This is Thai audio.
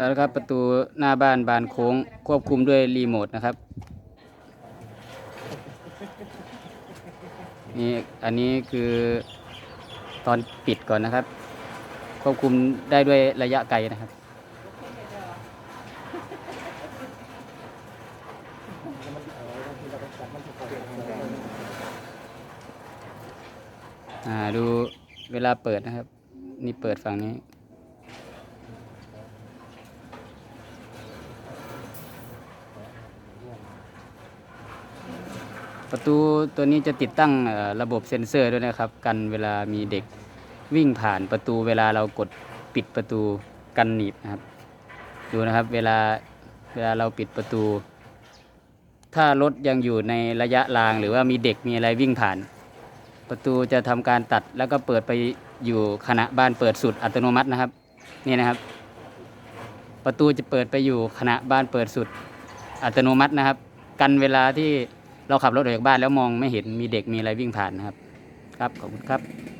แล้วนะครับ ประตูหน้าบ้านบานโค้ง ควบคุมด้วยรีโมทนะครับนี่อันนี้คือตอนปิดก่อนนะครับ ควบคุมได้ด้วยระยะไกลนะครับ อ่าดูเวลาเปิดนะครับ นี่เปิดฝั่งนี้ ประตูตัวนี้จะติดตั้งระบบเซ็นเซอร์ด้วยนะครับ กันเวลามีเด็กวิ่งผ่านประตูเวลาเรากดปิดประตูกันหนีบนะครับ ดูนะครับเวลาเวลาเราปิดประตู ถ้ารถยังอยู่ในระยะรางหรือว่ามีเด็กมีอะไรวิ่งผ่าน ประตูจะทำการตัดแล้วก็เปิดไปอยู่ขณะบ้านเปิดสุดอัตโนมัตินะครับนี่นะครับ ประตูจะเปิดไปอยู่ขณะบ้านเปิดสุดอัตโนมัตินะครับ กันเวลาที่ เราขับรถออกจากบ้านแล้วมองไม่เห็นมีเด็กมีอะไรวิ่งผ่านนะครับ ครับขอบคุณครับ